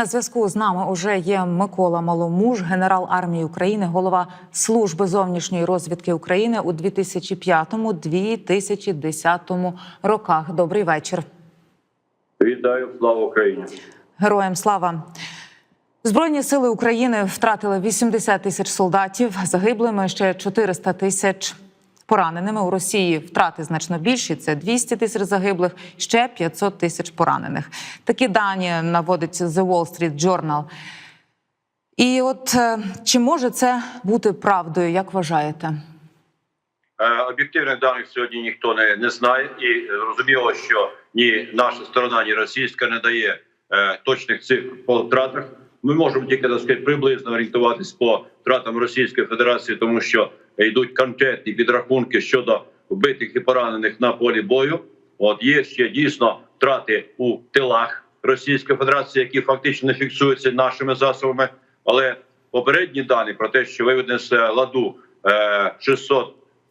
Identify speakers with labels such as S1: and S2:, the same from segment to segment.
S1: На зв'язку з нами уже є Микола Маломуж, генерал армії України, голова служби зовнішньої розвідки України у 2005-2010 роках. Добрий вечір.
S2: Вітаю, слава Україні!
S1: Героям слава. Збройні сили України втратили 80 тисяч солдатів, загиблими ще 400 тисяч пораненими. У Росії втрати значно більші. Це 200 тисяч загиблих, ще 500 тисяч поранених. Такі дані наводить The Wall Street Journal. І от е, чи може це бути правдою, як вважаєте?
S2: Е, Об'єктивних даних сьогодні ніхто не, не знає, і зрозуміло, що ні наша сторона, ні російська не дає е, точних цифр по втратах. Ми можемо тільки так сказати, приблизно орієнтуватись по втратам Російської Федерації, тому що йдуть конкретні підрахунки щодо вбитих і поранених на полі бою. От є ще дійсно втрати у тилах Російської Федерації, які фактично не фіксуються нашими засобами. Але попередні дані про те, що виведено з ладу е,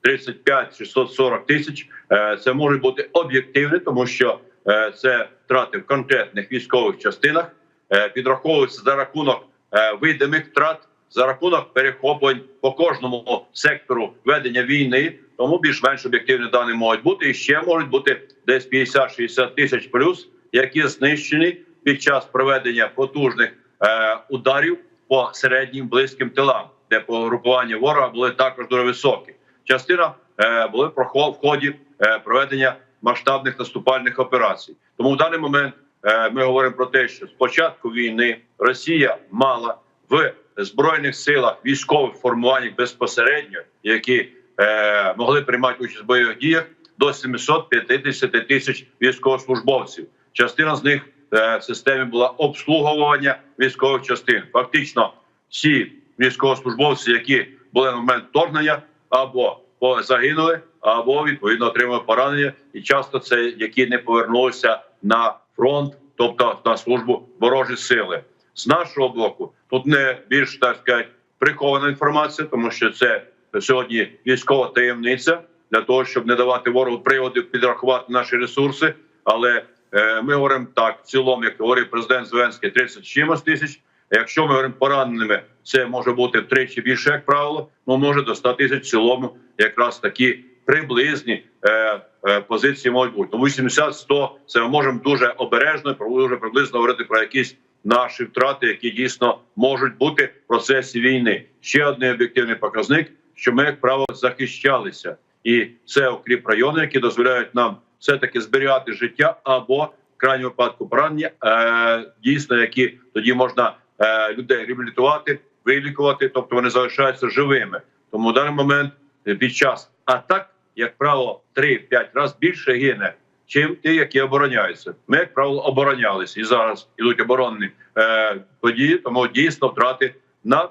S2: 635-640 тисяч, е, це може бути об'єктивне, тому що е, це втрати в конкретних військових частинах, е, підраховуються за рахунок е, видимих втрат, за рахунок перехоплень по кожному сектору ведення війни. Тому більш-менш об'єктивні дані можуть бути і ще можуть бути десь 50-60 тисяч плюс, які знищені під час проведення потужних е, ударів по середнім близьким тилам, де погрупування ворога були також дуже високі. Частина е, були в ході е, проведення масштабних наступальних операцій. Тому в даний момент е, ми говоримо про те, що з початку війни Росія мала в збройних силах військових формуваннях безпосередньо, які е, могли приймати участь в бойових діях, до 750 тисяч військовослужбовців. Частина з них е, в системі була обслуговування військових частин. Фактично, всі військовослужбовці, які були на момент вторгнення, або загинули, або відповідно отримали поранення, і часто це які не повернулися на фронт, тобто на службу ворожі сили. З нашого боку, тут не більш так сказати, прихована інформація, тому що це сьогодні військова таємниця для того, щоб не давати ворогу приводів підрахувати наші ресурси. Але е, ми говоримо так: в цілому, як говорив президент Зеленський, 30 чимось тисяч. Якщо ми говоримо пораненими, це може бути втричі більше, як правило. Ну може до 100 тисяч в цілому, якраз такі приблизні е, е, позиції можуть бути. Ну 80-100 це ми можемо дуже обережно, дуже приблизно говорити про якісь наші втрати, які дійсно можуть бути в процесі війни. Ще один об'єктивний показник, що ми, як правило, захищалися, і це окріп райони, які дозволяють нам все таки зберігати життя або в крайньому випадку поранення, е, дійсно, які тоді можна е, людей реабілітувати, вилікувати, тобто вони залишаються живими. Тому в даний момент е, під час атак, як правило, 3-5 разів більше гине, чим ті, які обороняються. Ми, як правило, оборонялися і зараз ідуть оборонні е, події, тому дійсно втрати на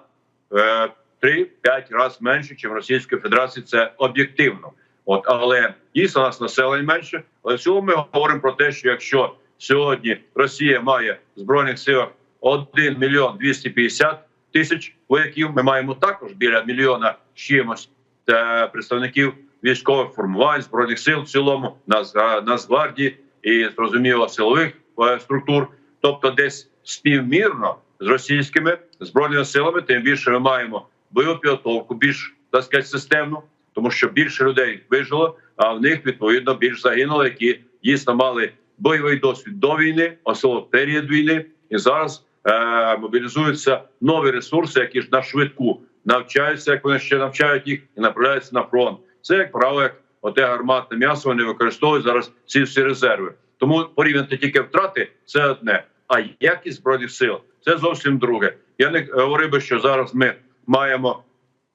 S2: е, 3-5 разів менше, ніж Російської Федерації. Це об'єктивно. От але дійсно нас населення менше. Але в цілому ми говоримо про те, що якщо сьогодні Росія має в збройних силах 1 мільйон 250 тисяч вояків, ми маємо також біля мільйона чимось е, представників військових формувань збройних сил в цілому, Нац- Нацгвардії і зрозуміло силових е, структур, тобто десь співмірно з російськими збройними силами, тим більше ми маємо бойову підготовку більш так сказати, системну, тому що більше людей вижило, а в них відповідно більш загинуло, які дійсно мали бойовий досвід до війни, особливо період війни, і зараз е, мобілізуються нові ресурси, які ж на швидку навчаються, як вони ще навчають їх і направляються на фронт. Це як правило, як оте гарматне м'ясо вони використовують зараз ці всі резерви. Тому порівняти тільки втрати це одне, а якість збройних сил це зовсім друге. Я не говорив би, що зараз ми маємо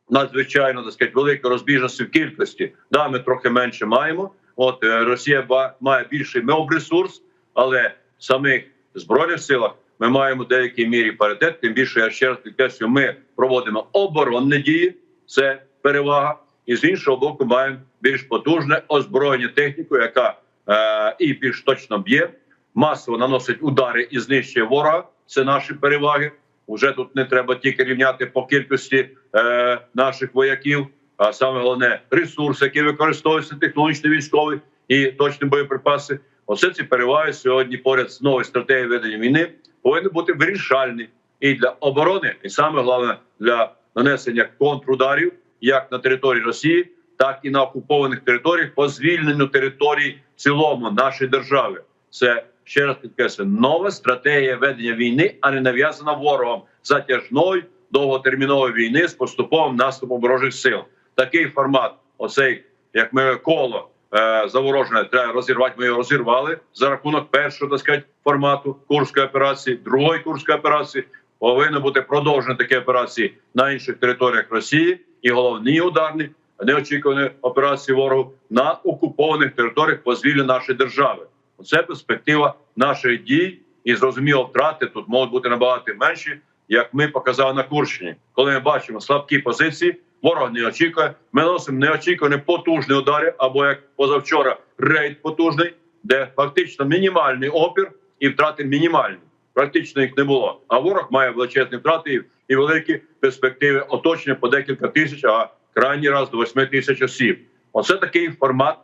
S2: надзвичайно так сказати, велику розбіжність в кількості. Да, ми трохи менше маємо. От е, Росія має більший меобресурс, але в самих збройних силах ми маємо в деякій мірі паритет. Тим більше я ще раз підкреслюю, ми проводимо оборонні дії, це перевага, і з іншого боку, маємо більш потужне озброєння техніку, яка е, і більш точно б'є, масово наносить удари і знищує ворога. Це наші переваги. Уже тут не треба тільки рівняти по кількості е, наших вояків, а саме головне ресурси, які використовуються технологічно військові і точні боєприпаси. Оце ці переваги сьогодні поряд з новою стратегією ведення війни повинен бути вирішальний і для оборони, і саме головне для нанесення контрударів як на території Росії, так і на окупованих територіях по звільненню територій в цілому нашої держави. Це ще раз підкреслюю, нова стратегія ведення війни, а не нав'язана ворогом затяжної довготермінової війни з поступовим наступом ворожих сил. Такий формат, оцей як ми коло е, заворожене, треба розірвати. Ми його розірвали за рахунок першого так сказати, формату курської операції, другої курської операції. Повинно бути продовжені такі операції на інших територіях Росії, і головні ударні неочікувані операції ворогу на окупованих територіях по звіллю нашої держави. Це перспектива наших дій, і зрозуміло, втрати тут можуть бути набагато менші, як ми показали на Курщині. Коли ми бачимо слабкі позиції, ворог не очікує. Ми носимо неочікувані потужні удари, або як позавчора рейд потужний, де фактично мінімальний опір і втрати мінімальні. Практично їх не було. А ворог має величезні втрати і- великі перспективи оточення по декілька тисяч, а крайній раз до восьми тисяч осіб. Оце такий формат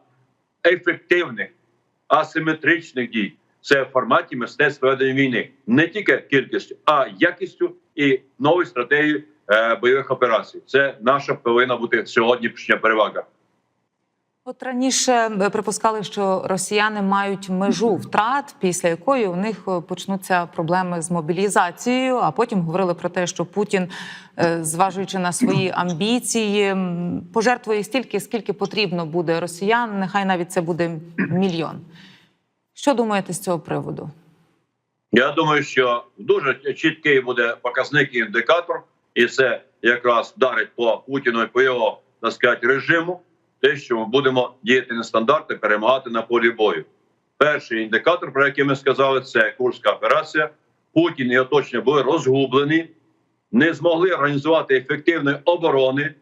S2: ефективних асиметричних дій. Це в форматі мистецтва ведення війни не тільки кількістю, а якістю і нової стратегії е, бойових операцій. Це наша повинна бути сьогоднішня перевага.
S1: От раніше е, припускали, що росіяни мають межу втрат, після якої у них е, почнуться проблеми з мобілізацією. А потім говорили про те, що Путін, е, зважуючи на свої амбіції, пожертвує стільки, скільки потрібно буде росіян. Нехай навіть це буде мільйон. Що думаєте з цього приводу?
S2: Я думаю, що дуже чіткий буде показник і індикатор, і це якраз вдарить по Путіну і по його так сказати, режиму. Те, що ми будемо діяти нестандарти, перемагати на полі бою. Перший індикатор, про який ми сказали, це Курська операція. Путін і оточення були розгублені, не змогли організувати ефективної оборони,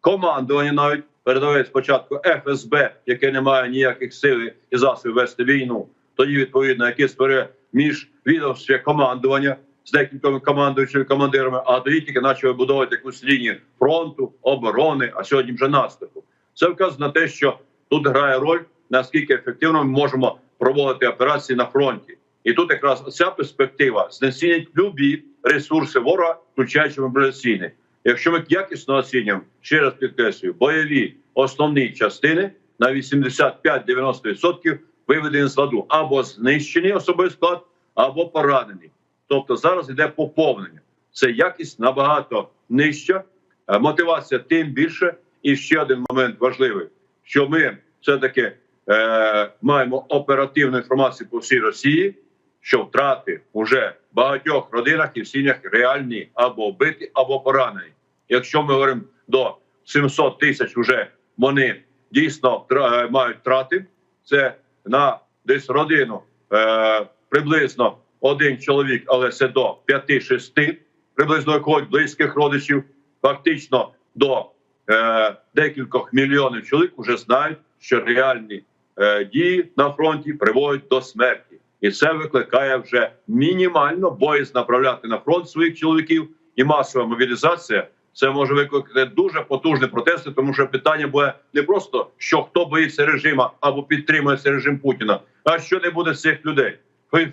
S2: командування навіть передаває спочатку ФСБ, яке не має ніяких сил і засобів вести війну. Тоді відповідно, яке створює міжвідомче командування з декількома командуючими командирами, а тоді тільки почали будувати якусь лінію фронту, оборони, а сьогодні вже наступу. Це вказує на те, що тут грає роль наскільки ефективно ми можемо проводити операції на фронті. І тут якраз ця перспектива знецінить любі ресурси ворога, включаючи мобілізаційні. Якщо ми якісно оцінюємо, ще раз підкреслюю, бойові основні частини на 85-90% виведені з ладу або знищені особовий склад, або поранені. Тобто зараз йде поповнення. Це якість набагато нижча, е, мотивація тим більше. І ще один момент важливий: що ми все таки е, маємо оперативну інформацію по всій Росії, що втрати вже в багатьох родинах і в сім'ях реальні або вбиті, або поранені. Якщо ми говоримо до 700 тисяч, вже вони дійсно е, мають втрати. Це на десь родину е, приблизно один чоловік, але це до 5-6, приблизно якогось близьких родичів, фактично до е, декількох мільйонів чоловік вже знають, що реальні е, дії на фронті приводять до смерті, і це викликає вже мінімально боязь направляти на фронт своїх чоловіків і масова мобілізація. Це може викликати дуже потужні протести, тому що питання буде не просто що хто боїться режиму або підтримує цей режим Путіна, а що не буде цих людей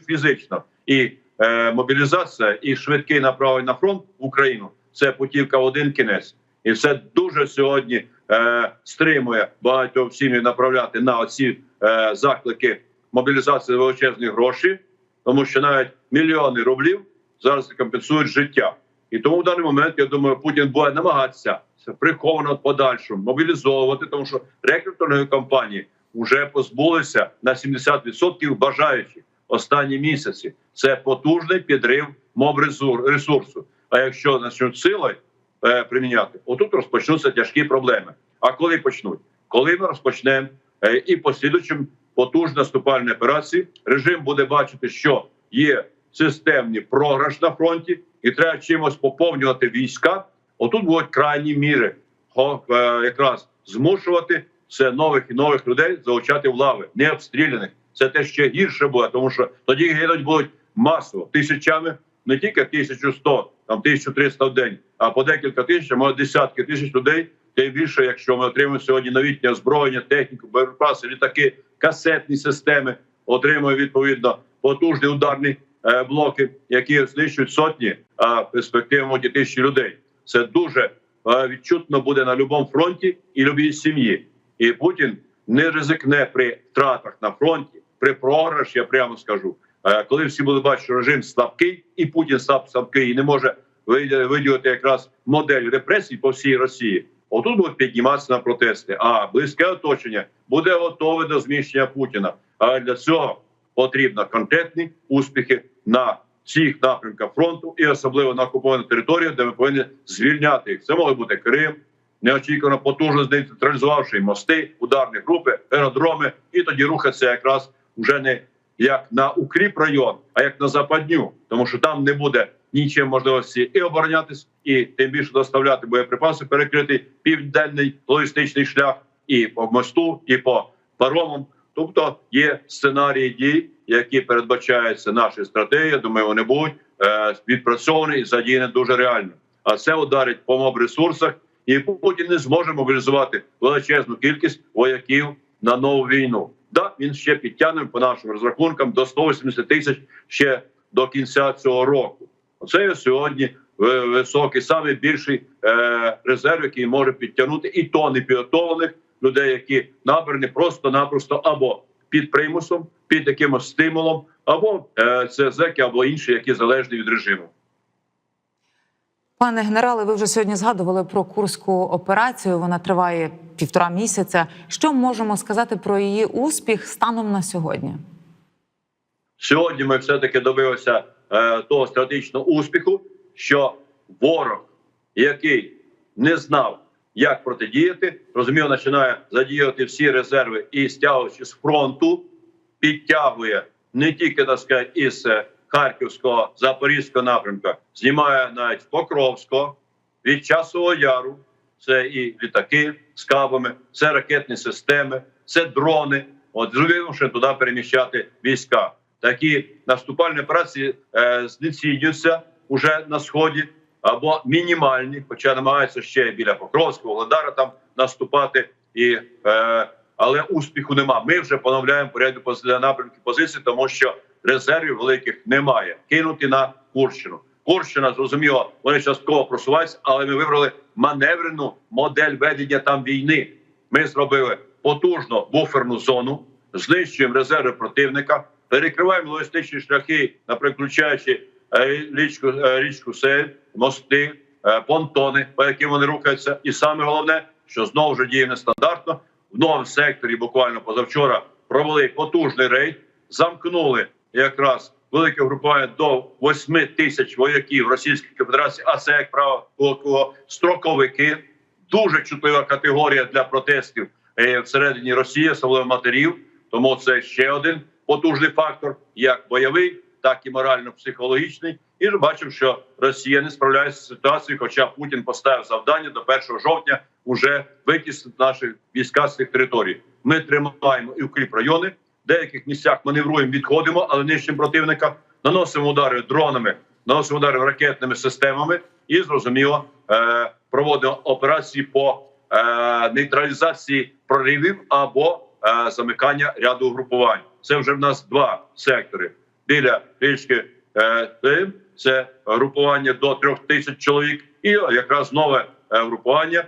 S2: фізично. І е, мобілізація і швидкий направлення на фронт в Україну це путівка в один кінець, і це дуже сьогодні е, стримує багатьох сім'ї направляти на оці е, заклики мобілізації величезні гроші, тому що навіть мільйони рублів зараз компенсують життя. І тому в даний момент я думаю, Путін буде намагатися приховано подальшому мобілізовувати, тому що рекрутингові компанії вже позбулися на 70% бажаючих останні місяці. Це потужний підрив мобрезур- ресурсу. А якщо почнуть силою е, приміняти, отут розпочнуться тяжкі проблеми. А коли почнуть? Коли ми розпочнемо е, і послідуючим потужні наступальні операції, режим буде бачити, що є системні програш на фронті, і треба чимось поповнювати війська. Отут будуть крайні міри Хо- е, якраз змушувати все нових і нових людей залучати в лави, не обстріляних. Це те ще гірше буде, тому що тоді гинуть будуть масово тисячами, не тільки 1100, там 1300 в день, а по декілька тисяч, а може десятки тисяч людей. Тим більше, якщо ми отримуємо сьогодні новітнє озброєння, техніку, боєприпаси, літаки, касетні системи, отримуємо відповідно потужний ударний е, блоки, які знищують сотні, а перспективно тисячі людей. Це дуже е, відчутно буде на будь-якому фронті і любій сім'ї. І Путін не ризикне при втратах на фронті, при програші, я прямо скажу. Е, Коли всі будуть бачити, що режим слабкий, і Путін слаб слабкий, і не може виді- виділити якраз модель репресій по всій Росії. Отут будуть підніматися на протести. А близьке оточення буде готове до зміщення Путіна. Але для цього потрібно конкретні успіхи на всіх напрямках фронту і особливо на окупованій території, де ми повинні звільняти їх. Це може бути Крим, неочікувано потужно децентралізувавши мости, ударні групи, аеродроми, і тоді рухатися якраз вже не як на укріп район, а як на западню, тому що там не буде нічим можливості і оборонятись, і тим більше доставляти боєприпаси, перекритий південний логістичний шлях і по мосту, і по паромам. Тобто є сценарії дій, які передбачаються наші стратегії. Думаю, вони будуть е, відпрацьовані і задіяні дуже реально. А це ударить по моб-ресурсах, і Путін не зможе мобілізувати величезну кількість вояків на нову війну. Да, він ще підтягне по нашим розрахункам до 180 тисяч ще до кінця цього року. Оце сьогодні високий, саме більший е, резерв, який може підтягнути і то непідготовлених людей, які набрані просто-напросто або під примусом, під якимось стимулом, або е, це зеки, або інші, які залежні від режиму.
S1: Пане генерале, ви вже сьогодні згадували про курську операцію. Вона триває півтора місяця. Що можемо сказати про її успіх станом на сьогодні?
S2: Сьогодні ми все таки добилися е, того стратегічного успіху, що ворог, який не знав, як протидіяти, розумів, починає задіяти всі резерви і стягуючи з фронту, підтягує не тільки так сказати, із е, Харківського Запорізького напрямка, знімає навіть Покровського від часового яру. Це і літаки з кабами, це ракетні системи, це дрони. От зрозумівши туди переміщати війська. Такі наступальні операції е, знецінюються уже на сході або мінімальні, хоча намагаються ще біля Покровського, Володара там наступати, і е, але успіху нема. Ми вже поновляємо порядок напрямки позиції, тому що резервів великих немає. Кинути на Курщину. Курщина зрозуміло, вони частково просуваються, але ми вибрали маневрену модель ведення там війни. Ми зробили потужну буферну зону, знищуємо резерви противника, перекриваємо логістичні шляхи, включаючи е, річку, е, річку Сейль, мости, е, понтони, по яким вони рухаються. І саме головне, що знову ж діє нестандартно в новому секторі. Буквально позавчора провели потужний рейд, замкнули якраз велике групування до 8 тисяч вояків Російської Федерації. А це як правило строковики. Дуже чутлива категорія для протестів е, всередині Росії, особливо матерів. Тому це ще один потужний фактор, як бойовий, так і морально-психологічний. І ж бачимо, що Росія не справляється з ситуацією, хоча Путін поставив завдання до 1 жовтня уже витіснити наші війська з цих територій. Ми тримаємо і укріп райони, деяких місцях маневруємо, відходимо, але нищимо противника, наносимо удари дронами, наносимо удари ракетними системами і зрозуміло е, проводимо операції по е, нейтралізації проривів або е, замикання ряду угрупувань. Це вже в нас два сектори біля річки Тим, це групування до трьох тисяч чоловік, і якраз нове групування,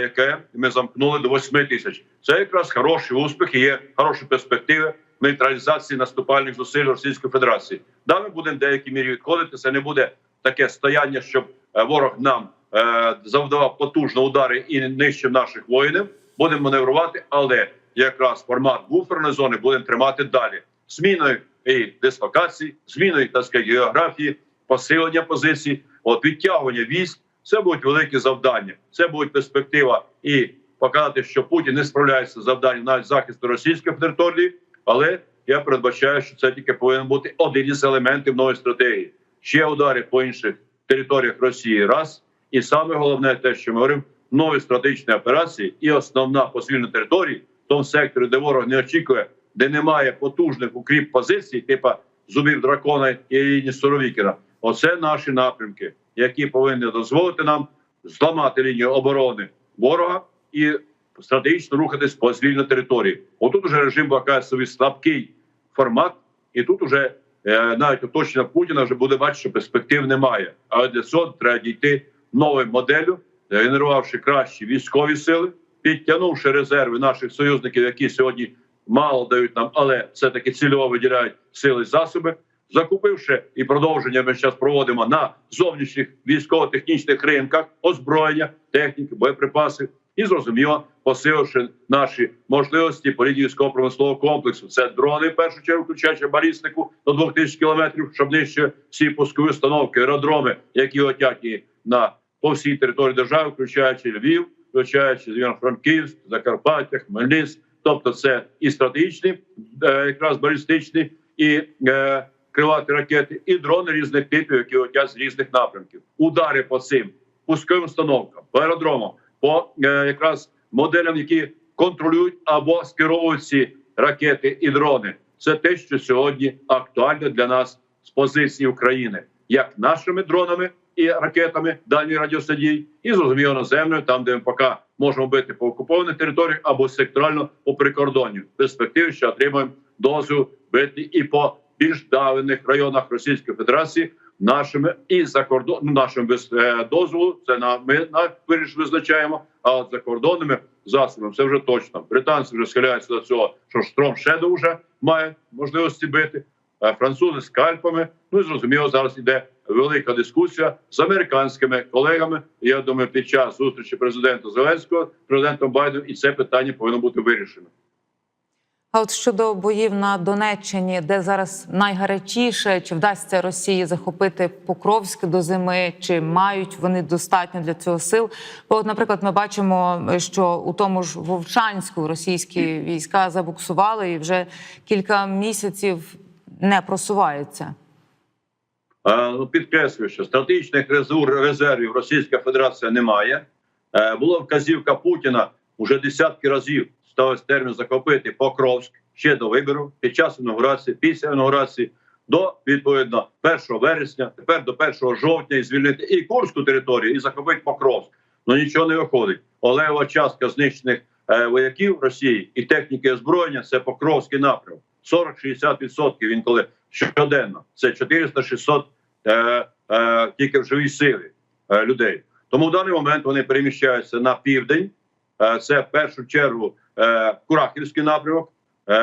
S2: яке ми замкнули до восьми тисяч. Це якраз хороші успіхи, є хороші перспективи нейтралізації наступальних зусиль Російської Федерації. Да, ми будемо в деякій мірі відходити. Це не буде таке стояння, щоб е, ворог нам е, завдавав потужно удари і нищив наших воїнів. Будемо маневрувати, але якраз формат буферної зони будемо тримати далі. Зміною і дислокації, зміною так сказати, географії, посилення позицій, от відтягування військ. Це будуть великі завдання. Це буде перспектива і показати, що Путін не справляється з завданням навіть захисту російської території. Але я передбачаю, що це тільки повинен бути один із елементів нової стратегії. Ще удари по інших територіях Росії раз. І саме головне, те, що ми говоримо, нові стратегічні операції і основна по звільненню території в тому секторі, де ворог не очікує, де немає потужних укріп позицій, типа зубів дракона і лінії Суровікіна. Оце наші напрямки, які повинні дозволити нам зламати лінію оборони ворога і стратегічно рухатись по звільній території. Отут уже режим вакає собі слабкий формат, і тут уже е, навіть оточення Путіна вже буде бачити, що перспектив немає. Але для цього треба дійти новою моделлю, генерувавши кращі військові сили, підтягнувши резерви наших союзників, які сьогодні мало дають нам, але все таки цільово виділяють сили і засоби. Закупивши і продовження, ми зараз проводимо на зовнішніх військово-технічних ринках озброєння, техніки, боєприпаси, і зрозуміло, посиливши наші можливості по лінії військово-промислового комплексу. Це дрони, в першу чергу, включаючи балістику до 2000 кілометрів, щоб нижче всі пускові установки, аеродроми, які летять на по всій території держави, включаючи Львів, включаючи Івано-Франківськ, Закарпаття, Хмельницьк. Тобто, це і стратегічні, е, якраз балістичні, і е, крилаті ракети, і дрони різних типів, які летять з різних напрямків. Удари по цим пусковим установкам, по аеродромам, по е, якраз моделям, які контролюють або скеровують ці ракети і дрони. Це те, що сьогодні актуально для нас з позиції України, як нашими дронами і ракетами дальньої радіосадій, і зрозуміло наземною, там де ми поки можемо бити по окупованих територіях або секторально по прикордонню. Перспективі ще отримаємо дозвіл бити і по більш давених районах Російської Федерації нашими і за кордон ну, нашим без дозволу. Це на ми на виріш визначаємо. А от за кордонними засобами це вже точно. Британці вже схиляються до цього, що Штром Шедоу вже має можливості бити. Французи скальпами. Ну і зрозуміло, зараз іде велика дискусія з американськими колегами. Я думаю, під час зустрічі президента Зеленського, президентом Байденом, і це питання повинно бути вирішено.
S1: А от щодо боїв на Донеччині, де зараз найгарячіше, чи вдасться Росії захопити Покровськ до зими, чи мають вони достатньо для цього сил? Бо, от, наприклад, ми бачимо, що у тому ж Вовчанську російські війська забуксували і вже кілька місяців не просуваються.
S2: Ну, підкреслюю, що стратегічних резервів Російська Федерація не має. Е, Була вказівка Путіна уже десятки разів ставився термін захопити Покровськ ще до вибору, під час інаугурації, після інаугурації, до відповідно 1 вересня, тепер до 1 жовтня і звільнити і Курську територію, і захопити Покровськ. Ну нічого не виходить. Олева частка знищених е, вояків Росії і техніки озброєння це Покровський напрямок. 40-60% він коли щоденно. Це 400-600 е, е, тільки в живій силі е, людей. Тому в даний момент вони переміщаються на південь. Е, це в першу чергу Курахівський напрямок, е,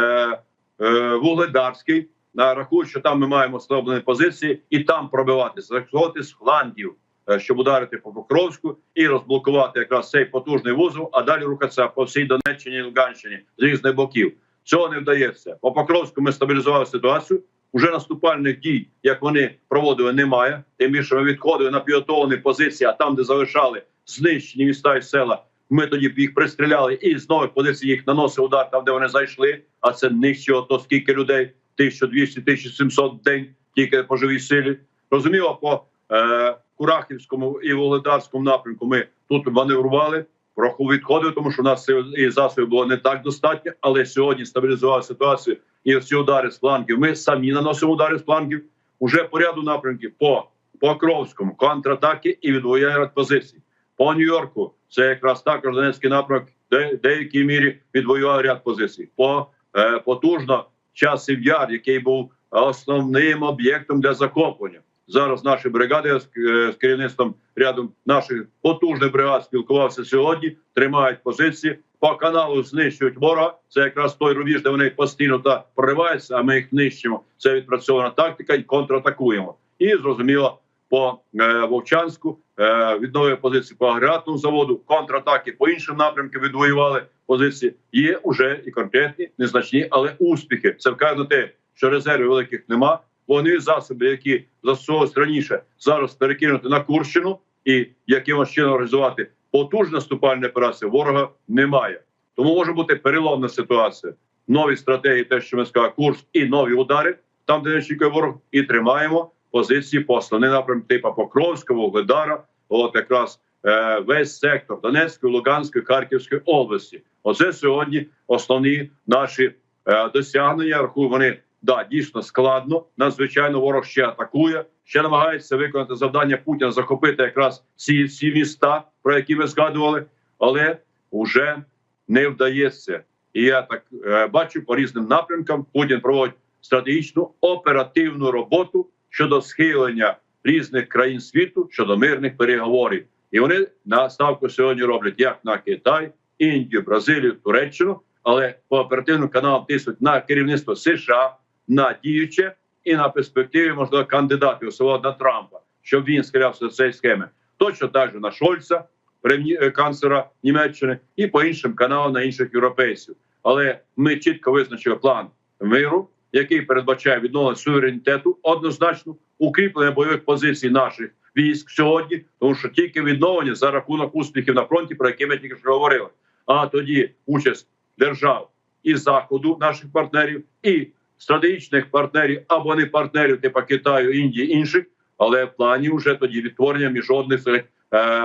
S2: е, Вугледарський. На рахунок, що там ми маємо ослаблені позиції, і там пробиватися, заходити з флангів, е, щоб ударити по Покровську і розблокувати якраз цей потужний вузол, а далі рухатися по всій Донеччині і Луганщині з різних боків. Цього не вдається. По Покровську ми стабілізували ситуацію. Уже наступальних дій, як вони проводили, немає. Тим більше ми відходили на підготовлені позиції, а там, де залишали знищені міста і села, ми тоді їх пристріляли і з нових позицій їх наносив удар там, де вони зайшли. А це нижче ото скільки людей 1200-1700 в день тільки по живій силі. Розуміло, по е, Курахівському і Володарському напрямку ми тут маневрували. Трохи відходив, тому що у нас і засобів було не так достатньо, але сьогодні стабілізував ситуацію і всі удари з флангів. Ми самі наносимо удари з флангів. Уже по ряду напрямків по Покровському контратаки і відвоює позицій. По Нью-Йорку це якраз також Донецький напрямок, де деякій мірі відвоював ряд позицій. По е, потужно часів яр, який був основним об'єктом для захоплення. Зараз наші бригади з, е, з керівництвом рядом наших потужних бригад спілкувався сьогодні. Тримають позиції по каналу, знищують ворога. Це якраз той рубіж, де вони постійно та прориваються. А ми їх нищимо. Це відпрацьована тактика і контратакуємо. І зрозуміло по е, Вовчанську е, відновили позиції по агрегатному заводу. Контратаки по іншим напрямкам відвоювали позиції. Є уже і конкретні, незначні, але успіхи. Це вказує на те, що резервів великих нема. Вони засоби, які застосовувалися раніше, зараз перекинути на Курщину і якимось чином організувати потужну наступальну операцію ворога немає. Тому може бути переломна ситуація. Нові стратегії, те, що ми сказали, курс і нові удари, там, де не очікує ворог, і тримаємо позиції по основним напрямкам типу Покровського, Вугледара, от якраз е, весь сектор Донецької, Луганської, Харківської області. Оце сьогодні основні наші е, досягнення. Рахую, вони да дійсно складно. Надзвичайно ворог ще атакує, ще намагається виконати завдання Путіна захопити якраз ці всі міста, про які ми згадували, але вже не вдається. І я так е, бачу по різним напрямкам. Путін проводить стратегічну оперативну роботу щодо схилення різних країн світу щодо мирних переговорів. І вони на ставку сьогодні роблять як на Китай, Індію, Бразилію, Туреччину, але по оперативним каналам тиснуть на керівництво США, на діюче і на перспективі можливо кандидатів особливо на Трампа, щоб він схилявся до цієї схеми. Точно так же на Шольца, е, канцлера Німеччини, і по іншим каналам на інших європейців. Але ми чітко визначили план миру, який передбачає відновлення суверенітету, однозначно укріплення бойових позицій наших військ сьогодні, тому що тільки відновлення за рахунок успіхів на фронті, про які ми тільки що говорили. А тоді участь держав і заходу наших партнерів, і стратегічних партнерів або не партнерів, типу Китаю, Індії інших, але в плані вже тоді відтворення міжнародних е,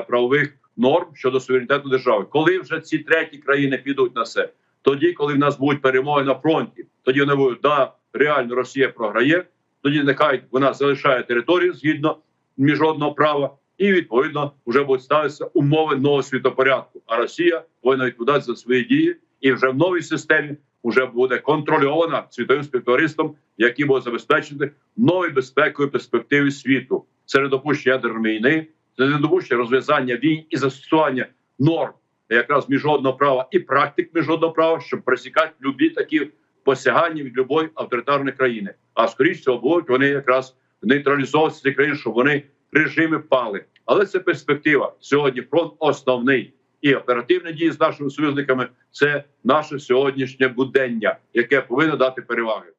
S2: правових норм щодо суверенітету держави. Коли вже ці треті країни підуть на це, тоді, коли в нас будуть перемоги на фронті, тоді вони будуть да, реально Росія програє. Тоді нехай вона залишає територію згідно міжнародного права, і відповідно вже будуть ставитися умови нового світопорядку. А Росія повинна відповідати за свої дії, і вже в новій системі вже буде контрольована світовим співтовариством, які буде забезпечити нові безпекові перспективи світу. Це недопущення ядерної війни, це недопущення розв'язання війн і застосування норм якраз міжнародного права і практик міжнародного права, щоб пресікати любі такі посягання від любої авторитарної країни. А скоріш цього будуть вони якраз нейтралізовувати ці країни, щоб вони режими пали. Але це перспектива. Сьогодні фронт основний і оперативні дії з нашими союзниками це наше сьогоднішнє будення, яке повинно дати переваги.